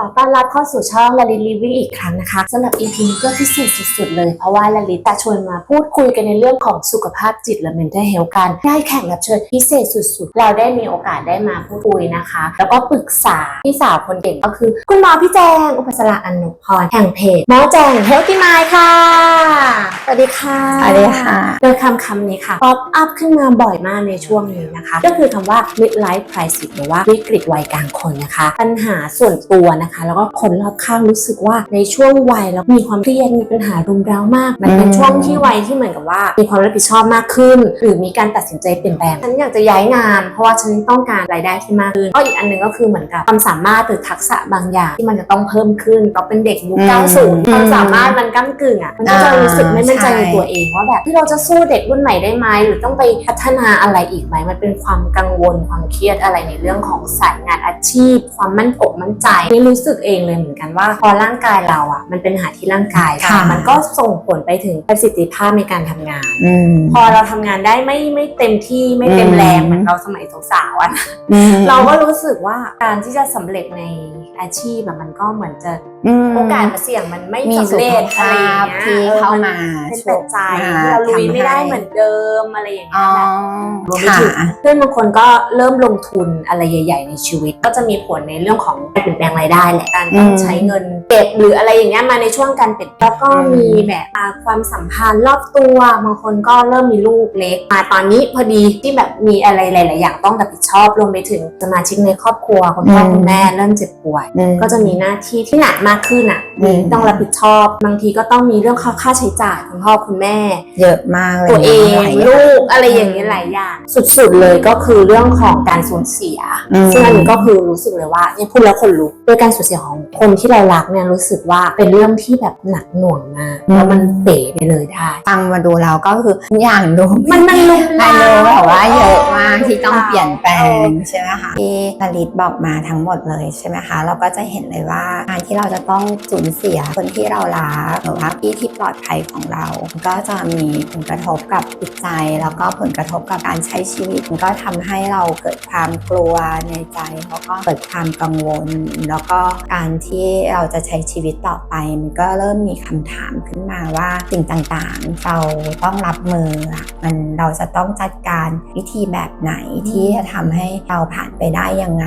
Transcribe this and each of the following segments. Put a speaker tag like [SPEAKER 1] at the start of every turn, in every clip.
[SPEAKER 1] อต้อนรับเข้าสู่ช่องลาลิลิวิ่งอีกครั้งนะคะสำหรับ EP นี้ก็พิเศษสุดๆ เลย เพราะว่าลาลิตาชวนมาพูดคุยกันในเรื่องของสุขภาพจิตและ mental health กัน ได้แขกรับเชิญพิเศษสุดๆ เราได้มีโอกาสได้มาพูดคุยนะคะ แล้วก็ปรึกษาพี่สาวคนเก่งก็คือ คุณหมอพี่แจง อุปสราอนุพรแห่งเพจหมอแจง Healthy Mind ค่ะ สวัสดีค่ะ
[SPEAKER 2] สวัสดีค่ะ
[SPEAKER 1] โดยคำคำนี้ค่ะ ป๊อปอัพขึ้นมาบ่อยมากในช่วงนี้นะคะ ก็คือคำว่า midlife crisis หรือว่าวิกฤตวัยกลางคนนะคะ ปัญหาส่วนตัวนะคะแล้วก็คนรอบข้างรู้สึกว่าในช่วงวัยแล้วมีความเครียดมีปัญหารุมเร้ามาก มันเป็น
[SPEAKER 2] อืม
[SPEAKER 1] ช่วงที่วัยที่เหมือนกับว่า มีความรับผิดชอบมากขึ้น หรือมีการตัดสินใจเปลี่ยนแปลงฉันอยากจะย้ายงาน เพราะว่าฉันต้องการรายได้ที่มากขึ้นก็อีกอันหนึ่งก็คือเหมือนกับความสามารถหรือทักษะบางอย่างที่มันจะต้องเพิ่มขึ้นเราเป็นเด็กยุค
[SPEAKER 2] อืม
[SPEAKER 1] 90ความสามารถมันก้ากึ่งอะมันก็จะรู้สึกไม่มั่นใจในตัว
[SPEAKER 2] ใช่
[SPEAKER 1] เองว่าแบบที่เราจะสู้เด็กรุ่นใหม่ได้ไหมหรือต้องไปพัฒนาอะไรอีกไหมมันเป็นความกังวลความเครียดอะไรในเรื่องของสายงานอาชีพ ความมั่นอกมั่นใจนี่รู้สึกเองเลยเหมือนกันว่า พอร่างกายเราอะ มันเป็นปัญหาที่ร่างกาย
[SPEAKER 2] ค่ะ
[SPEAKER 1] มันก็ส่งผลไปถึงประสิทธิภาพในการทำงาน
[SPEAKER 2] อืม
[SPEAKER 1] พอเราทำงานได้ไม่ไม่เต็มที่ไม่เต็มแรง
[SPEAKER 2] อืม
[SPEAKER 1] เหมือนเราสมัยสาวๆอะนะ
[SPEAKER 2] อืม
[SPEAKER 1] เราก็รู้สึกว่าการที่จะสำเร็จในอาชีพอะมันก็เหมือนจะ
[SPEAKER 2] ม
[SPEAKER 1] โอกาสมาเสี่ยงมันไม่
[SPEAKER 2] มี
[SPEAKER 1] สำ
[SPEAKER 2] สุ
[SPEAKER 1] เร็
[SPEAKER 2] ข
[SPEAKER 1] จอะไรอย่า
[SPEAKER 2] ภางพ
[SPEAKER 1] เงี้ย
[SPEAKER 2] ที่
[SPEAKER 1] ออ
[SPEAKER 2] เข้ามา
[SPEAKER 1] เป็นปัจจัย
[SPEAKER 2] ช่วย
[SPEAKER 1] ที่เราลุย
[SPEAKER 2] ทำ
[SPEAKER 1] ไม่ได้
[SPEAKER 2] ให้
[SPEAKER 1] เหมือนเดิมอะไรอย่าง
[SPEAKER 2] อ๋
[SPEAKER 1] เงี้
[SPEAKER 2] อย
[SPEAKER 1] แบบรวมไป
[SPEAKER 2] ค่ะ
[SPEAKER 1] ถึง เพื่อนบางคนก็เริ่มลงทุนอะไรใหญ่ ๆ ในชีวิต ก็จะมีผลในเรื่องของการเปลี่ยนแปลงรายได้แหละการต้อง
[SPEAKER 2] อืม
[SPEAKER 1] ใช้เงินเก็บหรืออะไรอย่างเงี้ยมาในช่วงการเปลี่ยนแล้วก็
[SPEAKER 2] อืม
[SPEAKER 1] มีแบบอ่าความสัมพันธ์รอบตัวบางคนก็เริ่มมีลูกเล็กมาตอนนี้พอดีที่แบบมีอะไรหลาย ๆ อย่างต้องรับผิดชอบรวมไปถึงสมาชิกในครอบครัวคุณพ่อคุณแม่เริ่มเจ็บป่วย
[SPEAKER 2] อืม
[SPEAKER 1] ก็จะมีหน้าที่ที่หนักมากขึ้นอะ
[SPEAKER 2] อืม
[SPEAKER 1] ต้องรับผิดชอบ บางทีก็ต้องมีเรื่องค่าค่าใช้จ่ายคุณพ่อคุณแม่
[SPEAKER 2] เยอะมากเลย
[SPEAKER 1] ตัวเอง
[SPEAKER 2] หลายย่า
[SPEAKER 1] ลูกอะไรอย่างนี้หลายอย่าง สุดๆเลยก็คือเรื่องของการสูญเสีย
[SPEAKER 2] อืม
[SPEAKER 1] ซึ่งอันนี้ก็คือรู้สึกเลยว่าเนี่ยพูดแล้วคนลุกด้วยการสูญเสียของคนที่เรารักเนี่ยรู้สึกว่าเป็นเรื่องที่แบบหนักหน่วงมากแล้วมันเป๋ไปเลยได้
[SPEAKER 2] ฟังมาดูแล้วก็คือทุกอย่างดู
[SPEAKER 1] มันมันลุก
[SPEAKER 2] ไม่
[SPEAKER 1] ลาม
[SPEAKER 2] รู้แบบว่าเยอะมาก
[SPEAKER 1] เออ
[SPEAKER 2] ที่ต้องเปลี่ยนแปล
[SPEAKER 1] เออ
[SPEAKER 2] งใช่ไหมคะที่นลิตบอกมาทั้งหมดเลยใช่ไหมคะ เราก็จะเห็นเลยว่าการที่เราจะต้องสูญเสียคนที่เรารักหรือว่าที่ที่ปลอดภัยของเรา ก็จะมีผลกระทบกับจิตใจ แล้วก็ผลกระทบกับการใช้ชีวิตมันก็ทำให้เราเกิดความกลัวในใจ แล้วก็เกิดความกังวล แล้วก็การที่เราจะใช้ชีวิตต่อไป มันก็เริ่มมีคำถามขึ้นมาว่าสิ่งต่างๆ เราต้องรับมือมันเราจะต้องจัดการวิธีแบบไหนที่จะทำให้เราผ่านไปได้ยังไง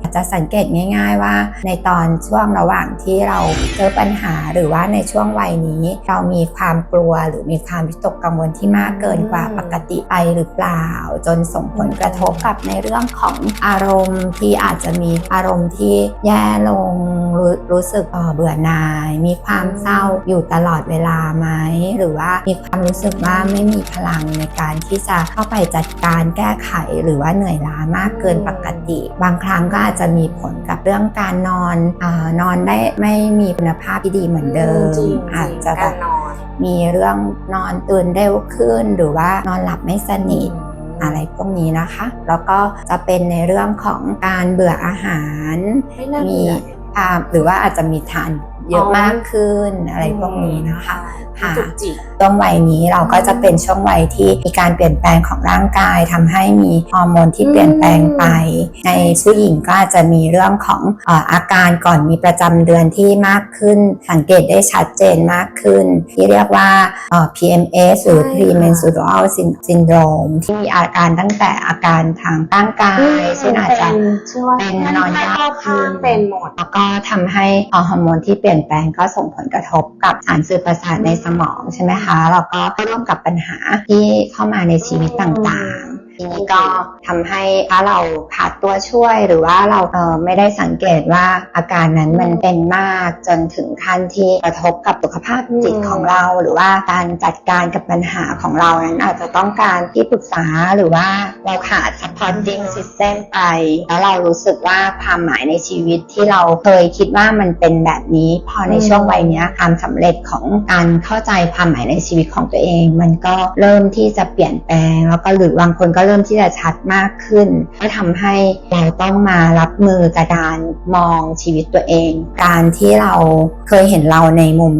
[SPEAKER 2] อาจจะสังเกตง่าย ๆ ว่าในตอนช่วงระหว่างที่เราเจอปัญหาหรือว่าในช่วงวัยนี้ เรามีความกลัวหรือมีความวิตกกังวลที่มากเกินกว่าปกติไปหรือเปล่า จนส่งผลกระทบกับในเรื่องของอารมณ์ที่อาจจะมีอารมณ์ที่แย่ลงรู้รู้สึกเบื่อหน่าย มีความเศร้าอยู่ตลอดเวลาไหมหรือว่ามีความรู้สึกว่าไม่มีพลังในการที่จะเข้าไปจัดการแก้ไขหรือว่าเหนื่อยล้ามากเกินปกติ บางครั้งก็อาจจะมีผลกับเรื่องการนอนอนอนได้ไม่มีคุณภาพที่ดีเหมือนเดิม
[SPEAKER 1] จริง
[SPEAKER 2] อาจจะแบ
[SPEAKER 1] การ
[SPEAKER 2] บ
[SPEAKER 1] นอน
[SPEAKER 2] มีเรื่องนอนตื่นเร็วขึ้น หรือว่านอนหลับไม่สนิทอะไรพวกนี้นะคะ แล้วก็จะเป็นในเรื่องของการเบื่ออาหาร
[SPEAKER 1] ไม่น่า
[SPEAKER 2] มี
[SPEAKER 1] เบื่อ
[SPEAKER 2] ความหรือว่าอาจจะมีทาน เยอะ
[SPEAKER 1] อ๋อ
[SPEAKER 2] มากขึ้นอะไรพวกนี้นะคะค่ะ
[SPEAKER 1] จุกจิก
[SPEAKER 2] ช่วงวัยนี้เราก็จะเป็นช่วงวัยที่มีการเปลี่ยนแปลงของร่างกายทำให้มีฮอร์โมนที่เปลี่ยนแปลงไป ในผู้หญิงก็อาจจะมีเรื่องของเอ่ออาการก่อนมีประจำเดือนที่มากขึ้น สังเกตได้ชัดเจนมากขึ้น ที่เรียกว่าเอ่อ PMS หรือ
[SPEAKER 1] ใช่ค่ะ
[SPEAKER 2] premenstrual syn- syndrome ที่มีอาการตั้งแต่อาการทางร่างกายเช่นอาจจะ
[SPEAKER 1] ชื่อว่า
[SPEAKER 2] เป็นนอนยาก
[SPEAKER 1] รอบข้างเป็นหมด
[SPEAKER 2] แล้วก็ทำให้ฮอร์โมนที่เปลี่ยนี่ยนแปลงก็ส่งผลกระทบกับสารสื่อประสาทในสมองใช่ไหมคะแล้วก็ร่วมกับปัญหาที่เข้ามาในชีวิตต่าง ทีนี้ก็ทำให้ถ้าเราขาดตัวช่วยหรือว่าเราเออไม่ได้สังเกตว่าอาการนั้นมันเป็นมากจนถึงขั้นที่กระทบกับสุขภาพจิตของเรา หรือว่าการจัดการกับปัญหาของเรานั้นอาจจะต้องการที่ปรึกษาหรือว่าเราขาด supporting system ไป แล้วเรารู้สึกว่าความหมายในชีวิตที่เราเคยคิดว่ามันเป็นแบบนี้ พอในช่วงวัยนี้ความสำเร็จของการเข้าใจความหมายในชีวิตของตัวเอง มันก็เริ่มที่จะเปลี่ยนแปลง แล้วก็หรือบางคนก็เริ่มที่จะชัดมากขึ้น ก็ทำให้เราต้องมารับมือกับการมองชีวิตตัวเอง การที่เราเคยเห็นเราในมุม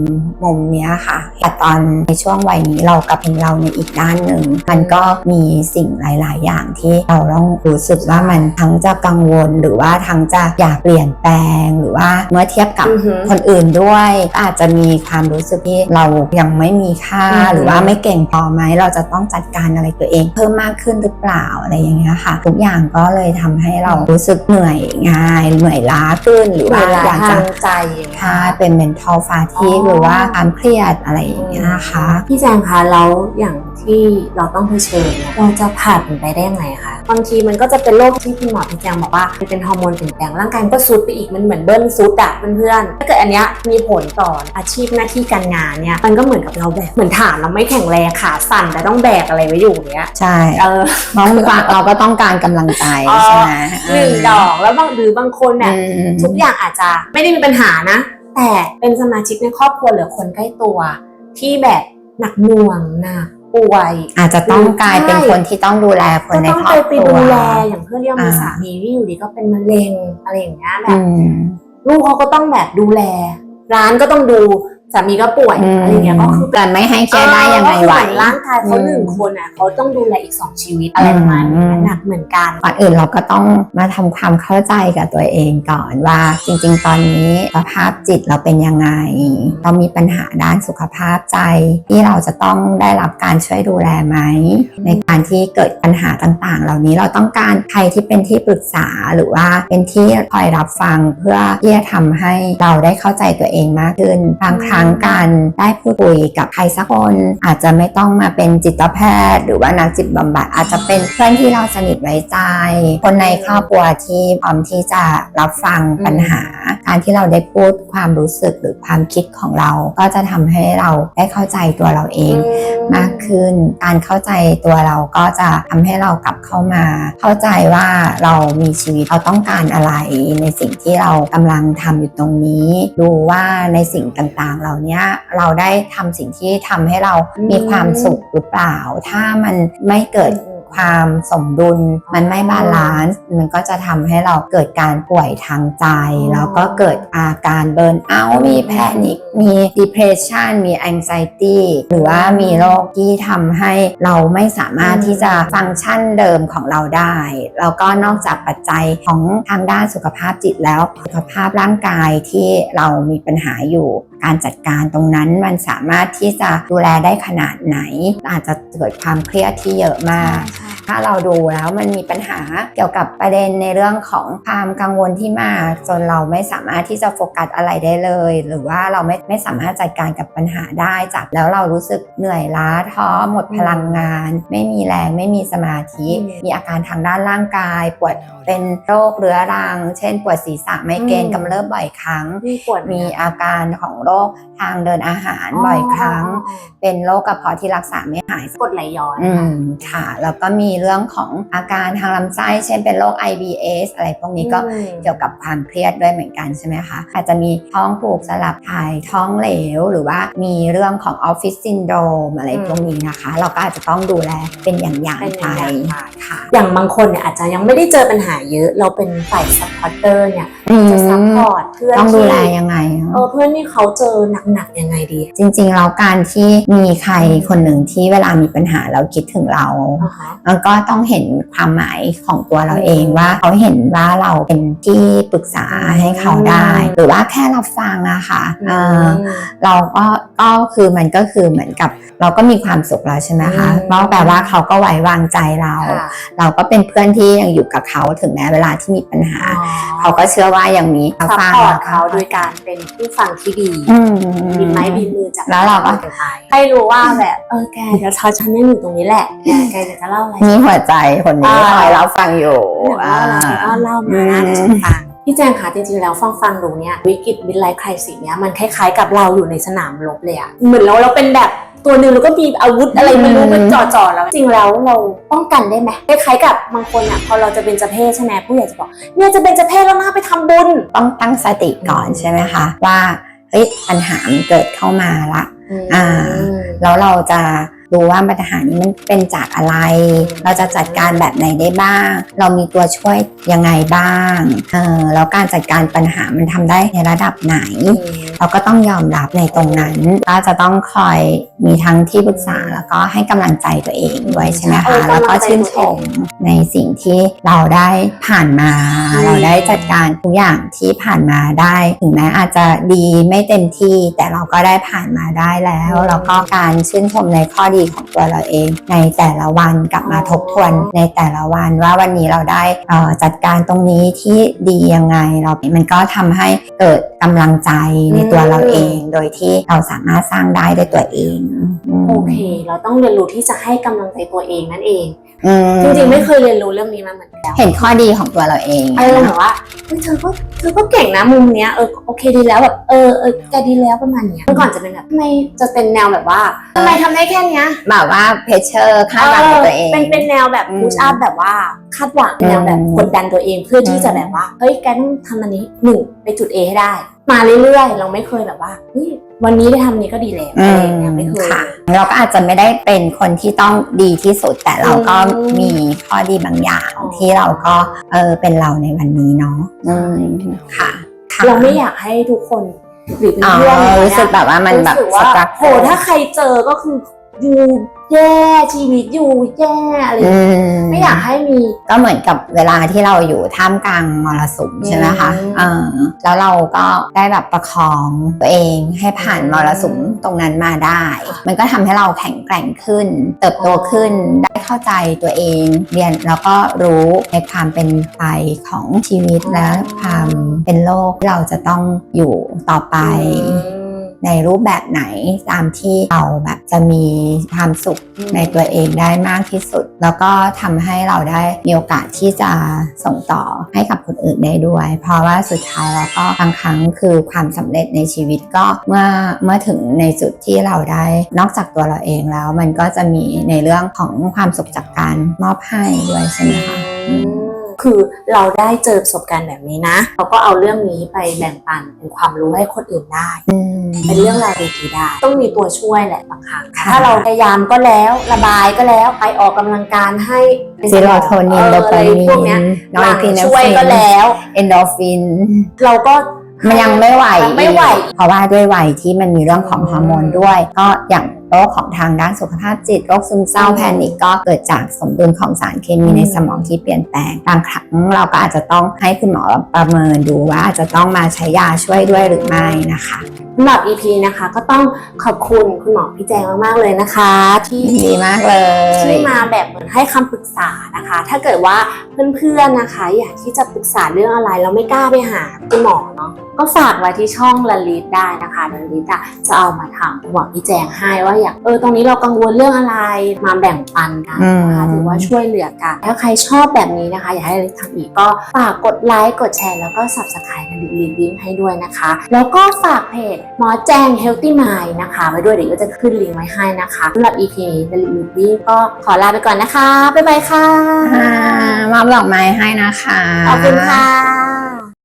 [SPEAKER 2] มุมเนี้ยค่ะแต่ตอนในช่วงวัยนี้เรากลับเห็นเราในอีกด้านหนึ่ง มันก็มีสิ่งหลาย ๆ อย่างที่เราต้องรู้สึกว่ามันทั้งจะกังวลหรือว่าทั้งจะอยากเปลี่ยนแปลงหรือว่าเมื่อเทียบกับ
[SPEAKER 1] อือหือ
[SPEAKER 2] คนอื่นด้วย อาจจะมีความรู้สึกที่เรายังไม่มีค่า
[SPEAKER 1] อือหือ
[SPEAKER 2] หรือว่าไม่เก่งพอไหมเราจะต้องจัดการอะไรตัวเอง เพิ่มมากขึ้นหรือเปล่าอะไรอย่างเงี้ยค่ะ ทุกอย่างก็เลยทำให้เรารู้สึกเหนื่อยง่ายเหนื่อยล้าขึ้นหรือ
[SPEAKER 1] เว
[SPEAKER 2] ว่า
[SPEAKER 1] ลา
[SPEAKER 2] อยาก
[SPEAKER 1] ทา
[SPEAKER 2] จะ
[SPEAKER 1] งใจอย่างเงี้ย
[SPEAKER 2] ถ้าเป็น mental fatigue
[SPEAKER 1] อ๋อ
[SPEAKER 2] หรือว่าความเครียดอะไรอย่างเงี้ยนะคะ
[SPEAKER 1] พี่แจงคะแล้วอย่างที่เราต้องเผชิญเนี่ยเราจะผ่านมันไปได้ยังไงคะบางทีมันก็จะเป็นโรคที่คุณหมอพี่แจงบอกว่ามันเป็นฮอร์โมนเปลี่ยนแปลงร่างกายมันก็ซุดไปอีกมันเหมือนเบิ้ลซุดอะเพื่อนๆถ้าเกิดอันเนี้ยมีผลต่ออาชีพหน้าที่การงานเนี่ยมันก็เหมือนกับเราแบกเหมือนฐานเราไม่แข็งแรงขาสั่นแต่ต้องแบกอะไรไว้อยู่เนี้ย
[SPEAKER 2] ใช่
[SPEAKER 1] เออ
[SPEAKER 2] ต้องการเราก็ต้องการกำลังใจ
[SPEAKER 1] อ๋อ
[SPEAKER 2] ใช่ไหม
[SPEAKER 1] หนึ่งดอกแล้วบางหรือบางคนเนี่ย
[SPEAKER 2] อืม
[SPEAKER 1] ทุกอย่างอาจจะไม่ได้มีปัญหานะ แต่เป็นสมาชิกในครอบครัวหรือคนใกล้ตัวที่แบบหนักหน่วงหนักป่วย
[SPEAKER 2] อาจจะต้องกลายเป็น
[SPEAKER 1] ใช่
[SPEAKER 2] คนที่ต้องดูแลคน
[SPEAKER 1] ก็
[SPEAKER 2] ใน
[SPEAKER 1] ต้อง
[SPEAKER 2] ครอ
[SPEAKER 1] ไป
[SPEAKER 2] บครัว
[SPEAKER 1] ไปดูแลอย่างเพื่อนที่เรามี
[SPEAKER 2] อ่า
[SPEAKER 1] สามีที่อยู่ดีก็เป็นมะเร็งอะไรอย่างเงี้ยแบ
[SPEAKER 2] อื
[SPEAKER 1] บ
[SPEAKER 2] ม
[SPEAKER 1] ลูกเขาก็ต้องแบบดูแล ร้านก็ต้องดู สามีก็ป่วยอะไรอย่างเงี้ยก็คือ
[SPEAKER 2] แต่ไม่ให้เครียดได้ยังไง
[SPEAKER 1] เออก็คือ
[SPEAKER 2] ไหว
[SPEAKER 1] เหมือนร่างกายเขา
[SPEAKER 2] อืม
[SPEAKER 1] หนึ่งคนอะเขาต้องดูแลอีกสองชีวิตอะไรประมาณนี้
[SPEAKER 2] อืม
[SPEAKER 1] หนักเหมือนกัน
[SPEAKER 2] ก่อนอื่นเราก็ต้องมาทำความเข้าใจกับตัวเองก่อนว่าจริงๆ ตอนนี้สภาพจิตเราเป็นยังไง เรามีปัญหาด้านสุขภาพใจ ที่เราจะต้องได้รับการช่วยดูแลไหม ในการที่เกิดปัญหาต่างๆ เหล่านี้เราต้องการใครที่เป็นที่ปรึกษาหรือว่าเป็นที่คอยรับฟังเพื่อที่จะทำให้เราได้เข้าใจตัวเองมากขึ้นบางครั้งการได้พูดคุยกับใครสักคน อาจจะไม่ต้องมาเป็นจิตแพทย์ หรือว่านักจิตบำบัดอาจจะเป็นเพื่อนที่เราสนิทไว้ใจ คนในครอบครัวที่พร้อมที่จะรับฟังปัญหา การที่เราได้พูดความรู้สึกหรือความคิดของเรา ก็จะทำให้เราได้เข้าใจตัวเราเองมากขึ้น การเข้าใจตัวเราก็จะทำให้เรากลับเข้ามา เข้าใจว่าเรามีชีวิตเราต้องการอะไร ในสิ่งที่เรากำลังทำอยู่ตรงนี้ดูว่าในสิ่งต่างๆเหล่านี้เราได้ทำสิ่งที่ทำให้เรามีความสุขหรือเปล่า ถ้ามันไม่เกิด ความสมดุล มันไม่บาลานซ์มันก็จะทำให้เราเกิดการป่วยทางใจ
[SPEAKER 1] อ๋อ
[SPEAKER 2] แล้วก็เกิดอาการเบิร์นเอาท์มีแพนิคมี depression มี anxiety หรือว่ามีโรคที่ทำให้เราไม่สามารถที่จะฟังก์ชันเดิมของเราได้ แล้วก็นอกจากปัจจัยของทางด้านสุขภาพจิตแล้วสุขภาพร่างกายที่เรามีปัญหาอยู่ การจัดการตรงนั้นมันสามารถที่จะดูแลได้ขนาดไหน อาจจะเกิดความเครียดที่เยอะมาก ถ้าเราดูแล้วมันมีปัญหาเกี่ยวกับประเด็นในเรื่องของความกังวลที่มากจนเราไม่สามารถที่จะโฟกัสอะไรได้เลย หรือว่าเราไม่ไม่สามารถจัดการกับปัญหาได้จากแล้วเรารู้สึกเหนื่อยล้าท้อหมดพลังงาน ไม่มีแรงไม่มีสมาธิ
[SPEAKER 1] อืม
[SPEAKER 2] มีอาการทางด้านร่างกาย ปวดเป็นโรคเรื้อรัง เช่น ปวดศีรษะไมเกรน
[SPEAKER 1] อืม
[SPEAKER 2] กำเริบบ่อยครั้ง
[SPEAKER 1] มีปวด
[SPEAKER 2] มีอาการของโรคทางเดินอาหารบ่อยครั้ง เป็นโรคกระเพาะที่รักษาไม่หาย
[SPEAKER 1] กดไหลย้อน
[SPEAKER 2] อืมค่ะ แล้วก็มีเรื่องของอาการทางลำไส้ เช่นเป็นโรค IBS อะไรพวกนี้ก็
[SPEAKER 1] อืม
[SPEAKER 2] เกี่ยวกับความเครียดด้วยเหมือนกันใช่ไหมคะ อาจจะมีท้องผูกสลับถ่ายท้องเหลว หรือว่ามีเรื่องของออฟฟิศซินโดรมอะไร
[SPEAKER 1] อืม
[SPEAKER 2] พวกนี้นะคะ เราก็อาจจะต้องดูแลเป็นอย่าง
[SPEAKER 1] เป็น
[SPEAKER 2] ๆ
[SPEAKER 1] อ
[SPEAKER 2] ไป
[SPEAKER 1] ย่างๆไป
[SPEAKER 2] ค่ะ
[SPEAKER 1] อย่างบางคนเนี่ยอาจจะยังไม่ได้เจอปัญหาเยอะ เราเป็นฝ่ายซัพพอร์เตอร์เนี่ยจะซัพพอร์ตเพื่อน
[SPEAKER 2] ต้องดู
[SPEAKER 1] ที่
[SPEAKER 2] แลยังไง
[SPEAKER 1] เออเพื่อนที่เขาเจอหนักๆยังไงดี
[SPEAKER 2] จริงๆแล้วการที่มีใครคนหนึ่งที่เวลามีปัญหาแล้วคิดถึงเรา
[SPEAKER 1] อ่าฮะ
[SPEAKER 2] มันก็ต้องเห็นความหมายของตัวเราเอง
[SPEAKER 1] อืม
[SPEAKER 2] ว่าเขาเห็นว่าเราเป็นที่ปรึกษา
[SPEAKER 1] อืม
[SPEAKER 2] ให้เขาได้ หรือว่าแค่รับฟังอะค่ะเออ
[SPEAKER 1] ม
[SPEAKER 2] เราก็ก็คือมันก็คือเหมือนกับเราก็มีความสุขแล้วใช่ไหมคะ
[SPEAKER 1] อืม
[SPEAKER 2] เพราะแปลว่าเขาก็ไว้วางใจเรา
[SPEAKER 1] ค่ะ
[SPEAKER 2] เราก็เป็นเพื่อนที่ยังอยู่กับเขาถึงแม้เวลาที่มีปัญหา เขาก็เชื่อว่ายังมี
[SPEAKER 1] ซัพ
[SPEAKER 2] ฟัง
[SPEAKER 1] พอร์ตเขาโดยการเป็นผู้ฟังที่ดี
[SPEAKER 2] อืม
[SPEAKER 1] บีบไม้บีบมือจาก
[SPEAKER 2] แล้วเราก็
[SPEAKER 1] ไปให้รู้ว่าแบบเออแกเดี๋ยวฉันฉันยังอยู่ตรงนี้แหละแกแกเดี๋ยวจะเล่าอะไร
[SPEAKER 2] มีหัวใจคนนี้
[SPEAKER 1] อ่า
[SPEAKER 2] คอยรับฟังอยู่
[SPEAKER 1] เดี๋ยวเล่าอะไรก็เล่ามานะเดี๋ยวฉันฟังพี่แจงคะจริงๆแล้วฟังฟังดูเนี่ยวิกฤตมิดไลฟ์คริสิสเนี่ยมันคล้ายๆกับเราอยู่ในสนามรบเลยอะเหมือนเราเราเป็นแบบตัวหนึ่งแล้วก็มีอาวุธอะไรไม่รู้
[SPEAKER 2] อืม
[SPEAKER 1] มันจ่อๆแล้วจริงแล้วเราป้องกันได้ไหมคล้ายๆกับบางคนอะพอเราจะเป็นจะเพศใช่ไหมผู้ใหญ่จะบอกเนี่ยจะเป็นจะเพศแล้วนะไปทำบุญ
[SPEAKER 2] ต้องตั้งสติก่อนใช่ไหมคะว่า เฮ้ยปัญหามันเกิดเข้ามาละอ่า แล้วเราจะ ดูว่าปัญหานี้มันเป็นจากอะไร เราจะจัดการแบบไหนได้บ้าง เรามีตัวช่วยยังไงบ้างเออแล้วการจัดการปัญหามันทำได้ในระดับไหน เราก็ต้องยอมรับในตรงนั้นก็จะต้องคอยมีทั้งที่ปรึกษาแล้วก็ให้กำลังใจตัวเองด้วยใช่ไหม
[SPEAKER 1] เอ
[SPEAKER 2] คะ
[SPEAKER 1] อกำลั
[SPEAKER 2] แล้ว
[SPEAKER 1] งใจ
[SPEAKER 2] ก็ชื่นชมในสิ่งที่เราได้ผ่านมา
[SPEAKER 1] อืม
[SPEAKER 2] เราได้จัดการทุกอย่างที่ผ่านมาได้ถึงแม้อาจจะดีไม่เต็มที่ แต่เราก็ได้ผ่านมาได้แล้ว แล้วก็การชื่นชมในข้อดีของตัวเราเอง ในแต่ละวันกลับมาทบทวนในแต่ละวันว่าวันนี้เราได้อ่อจัดการตรงนี้ที่ดียังไงเรา มันก็ทำให้เกิดกำลังใจในตัวเราเอง โดยที่เราสามารถสร้างได้ด้วยตัวเอง
[SPEAKER 1] โอเค เราต้องเรียนรู้ที่จะให้กำลังใจตัวเองนั่นเอง
[SPEAKER 2] อืม
[SPEAKER 1] จริงๆไม่เคยเรียนรู้เรื่องนี้มาเหมือนกัน
[SPEAKER 2] เห็นข้อดีของตัวเราเอง
[SPEAKER 1] เออแบบว่าเฮ้ยเธอก็เธอก็เก่งนะมุมเนี้ยเออโอเคดีแล้วแบบเออเออแกดีแล้วประมาณเนี้ยเมื่อก่อนจะเป็นแบบทำไมจะเป็นแนวแบบว่าทำไมทำได้แค่เนี้ย
[SPEAKER 2] แบบว่าเพชเชอร์คาดหวังกับตัวเอง
[SPEAKER 1] เป็นเป็นแนวแบบ
[SPEAKER 2] อืม
[SPEAKER 1] พุชอัพแบบว่าคาดหวัง
[SPEAKER 2] อืม
[SPEAKER 1] แนวแบบกดดันตัวเองเพื่อที่จะ
[SPEAKER 2] อืม
[SPEAKER 1] แบบว่าเฮ้ยแกต้องทำอันนี้หนึ่งไปจุด A ให้ได้ มาเรื่อยๆ เราไม่เคยแบบว่าเฮ้ยวันนี้ได้ทำอันนี้ก็ดีแล้วอะไรอย่างเงี้ยไม่เคย
[SPEAKER 2] ค่ะ เราก็อาจจะไม่ได้เป็นคนที่ต้องดีที่สุด แต่เราก็
[SPEAKER 1] อืม
[SPEAKER 2] มีข้อดีบางอย่าง
[SPEAKER 1] อ๋อ
[SPEAKER 2] ที่เราก็เออเป็นเราในวันนี้เนาะอืมค่ะค่ะ
[SPEAKER 1] เราไม่อยากให้ทุกคนหรือ
[SPEAKER 2] อ๋อ
[SPEAKER 1] เพื่อนๆ
[SPEAKER 2] รู้สึกแบบว่ามันแบบ
[SPEAKER 1] รู้สึกว่า
[SPEAKER 2] สตรัค
[SPEAKER 1] โหถ้าใครเจอก็คือ อยู่แย่ชีวิตอยู่แย่อะไรอย่าง
[SPEAKER 2] อื
[SPEAKER 1] เงี้ย
[SPEAKER 2] ม
[SPEAKER 1] ไม่อยากให้มี
[SPEAKER 2] ก็เหมือนกับเวลาที่เราอยู่ท่ามกลางมรสุมใช่ไหมคะ
[SPEAKER 1] อืม
[SPEAKER 2] เออแล้วเราก็ได้แบบประคองตัวเองให้ผ่านมรสุมตรงนั้นมาได้ มันก็ทำให้เราแข็งแกร่งขึ้น เติบโตขึ้น ได้เข้าใจตัวเอง เรียนแล้วก็รู้ในความเป็นไปของชีวิตและความเป็นโลกที่เราจะต้องอยู่ต่อไป ในรูปแบบไหนตามที่เราแบบจะมีความสุขในตัวเองได้มากที่สุด แล้วก็ทำให้เราได้มีโอกาสที่จะส่งต่อให้กับคนอื่นได้ด้วย เพราะว่าสุดท้ายเราก็บางครั้งคือความสำเร็จในชีวิตก็เมื่อเมื่อถึงในจุดที่เราได้นอกจากตัวเราเองแล้ว มันก็จะมีในเรื่องของความสุขจากการมอบให้ด้วยใช่ไหมคะ
[SPEAKER 1] คือเราได้เจอประสบการณ์แบบนี้นะเราก็เอาเรื่องนี้ไปแบ่งปันเป็นความรู้ให้คนอื่นได้
[SPEAKER 2] อืม
[SPEAKER 1] เป็นเรื่องราวดีๆได้ ต้องมีตัวช่วยแหละบางครั้ง
[SPEAKER 2] ค่ะ
[SPEAKER 1] ถ้าเราพยายามก็แล้วระบายก็แล้วไปออกกำลังกายให้เป็น
[SPEAKER 2] ซีโรโทนิน
[SPEAKER 1] เออ
[SPEAKER 2] โดปามี
[SPEAKER 1] พวกเนี้ย
[SPEAKER 2] น
[SPEAKER 1] ห
[SPEAKER 2] นอ
[SPEAKER 1] ลั
[SPEAKER 2] ร์
[SPEAKER 1] ง
[SPEAKER 2] ฟิน
[SPEAKER 1] ช่วยก็แล้ว
[SPEAKER 2] เอนโดฟิน
[SPEAKER 1] เราก็
[SPEAKER 2] มันยังไม่ไหว
[SPEAKER 1] ยังไม่ไหว
[SPEAKER 2] เพราะว่าด้วยวัยที่มันมีเรื่องของ
[SPEAKER 1] อืม
[SPEAKER 2] ฮอร์โมนด้วย ก็อย่าง โรคของทางด้านสุขภาพจิตโรคซึมเศร้า
[SPEAKER 1] อืม
[SPEAKER 2] แพนิคก็เกิดจากสมดุลของสารเคมี
[SPEAKER 1] อืม
[SPEAKER 2] ในสมองที่เปลี่ยนแปลงบางครั้งเราก็อาจจะต้องให้คุณหมอประเมินดูว่าอาจจะต้องมาใช้ยาช่วยด้วยหรือไม่นะคะ
[SPEAKER 1] สำหรับ EP นะคะก็ต้องขอบคุณคุณหมอพี่แจงมากๆเลยนะคะ ที่
[SPEAKER 2] ดีมากเลย
[SPEAKER 1] ที่มาแบบเหมือนให้คำปรึกษานะคะ ถ้าเกิดว่าเพื่อนๆนะคะ อยากที่จะปรึกษาเรื่องอะไรแล้วไม่กล้าไปหาคุณหมอเนาะก็ฝากไว้ที่ช่องละลิตได้นะคะละลิตอะจะเอามาถามคุณหมอพี่แจงให้ว่าอยากเออตรงนี้เรากังวลเรื่องอะไรมาแบ่งปันกันนะคะ
[SPEAKER 2] อืม
[SPEAKER 1] ถือว่าช่วยเหลือกันถ้าใครชอบแบบนี้นะคะ อยากให้ละลิตทำอีกก็ฝากกดไลค์กดแชร์แล้วก็ subscribe ละลิตลิลิงก์ให้ด้วยนะคะ แล้วก็ฝากเพจหมอแจง Healthy Mind นะคะไว้ด้วยเดี๋ยวก็จะขึ้นลิงก์ไว้ให้นะคะสำหรับ EP นี้ละลิตลิลิงก์ก็ขอลาไปก่อนนะคะบ๊ายบายค่ะ
[SPEAKER 2] อ่ามอบดอกไม้ให้นะคะ
[SPEAKER 1] ขอบคุณค่ะ